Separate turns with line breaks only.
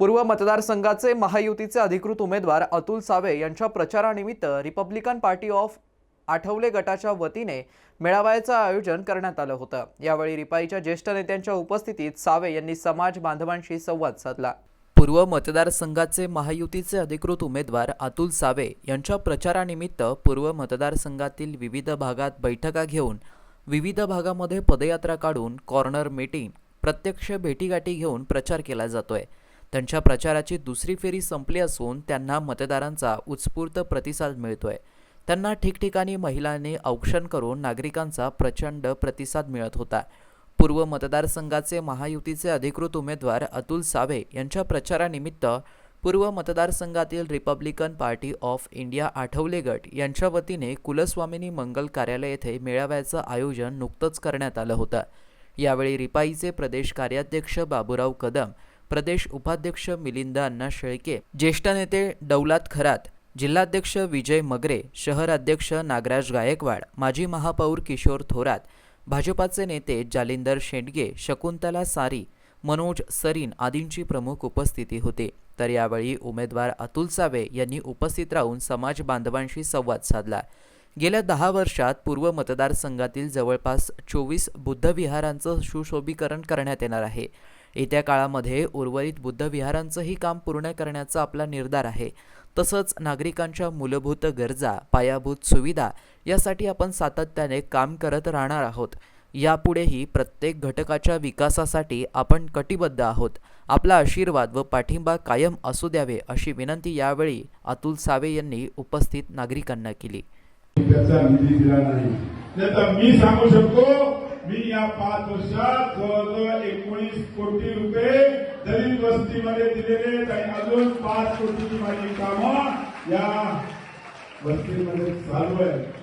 पूर्व मतदारसंघाचे महायुतीचे अधिकृत उमेदवार अतुल सावे यांच्या प्रचारानिमित्त रिपब्लिकन पार्टी ऑफ आठवले गटाच्या वतीने मेळाव्याचं आयोजन करण्यात आलं होतं. यावेळी रिपाईच्या ज्येष्ठ नेत्यांच्या उपस्थितीत सावे यांनी समाज बांधवांशी संवाद साधला. पूर्व मतदारसंघाचे महायुतीचे अधिकृत उमेदवार अतुल सावे यांच्या प्रचारानिमित्त पूर्व मतदारसंघातील विविध भागात बैठका घेऊन विविध भागामध्ये पदयात्रा काढून कॉर्नर मीटिंग प्रत्यक्ष भेटीगाठी घेऊन प्रचार केला जातोय. त्यांच्या प्रचाराची दुसरी फेरी संपली असून त्यांना मतदारांचा उत्स्फूर्त प्रतिसाद मिळतोय. त्यांना ठिकठिकाणी महिलांनी औक्षण करून नागरिकांचा प्रचंड प्रतिसाद मिळत होता. पूर्व मतदारसंघाचे महायुतीचे अधिकृत उमेदवार अतुल सावे यांच्या प्रचारानिमित्त पूर्व मतदारसंघातील Republican party of India Athawale गट यांच्या वतीने कुलस्वामिनी मंगल कार्यालय येथे मेळाव्याचं आयोजन नुकतंच करण्यात आलं होतं. यावेळी रिपाईचे प्रदेश कार्याध्यक्ष बाबूराव कदम प्रदेश उपाध्यक्ष मिलिंद अण्णा शेळके ज्येष्ठ नेते डौलात खरात जिल्हाध्यक्ष विजय मगरे शहराध्यक्ष नागराज गायकवाड माजी महापौर किशोर थोरात भाजपाचे नेते जालिंदर शेंडगे शकुंतला सारी मनोज सरीन आदींची प्रमुख उपस्थिती होती. तर यावेळी उमेदवार अतुल सावे यांनी उपस्थित राहून समाज बांधवांशी संवाद साधला. गेल्या दहा वर्षात पूर्व मतदारसंघातील जवळपास चोवीस बुद्धविहारांचं सुशोभीकरण करण्यात येणार आहे. येत्या काळामध्ये उर्वरित बुद्धविहारांचंही काम पूर्ण करण्याचा आपला निर्धार आहे. तसंच नागरिकांच्या मूलभूत गरजा पायाभूत सुविधा यासाठी आपण सातत्याने काम करत राहणार आहोत. यापुढेही प्रत्येक घटकाच्या विकासासाठी आपण कटिबद्ध आहोत. आपला आशीर्वाद व पाठिंबा कायम असू द्यावे अशी विनंती यावेळी अतुल सावे यांनी उपस्थित नागरिकांना केली.
त्याचा निधी दिला नाही. मी सांगू शकतो मी या पाच वर्षात जवळजवळ एकोणीस कोटी रुपये दलित वस्तीमध्ये दिलेले आणि अजून पाच कोटीची माझी कामं या वस्तीमध्ये चालू आहे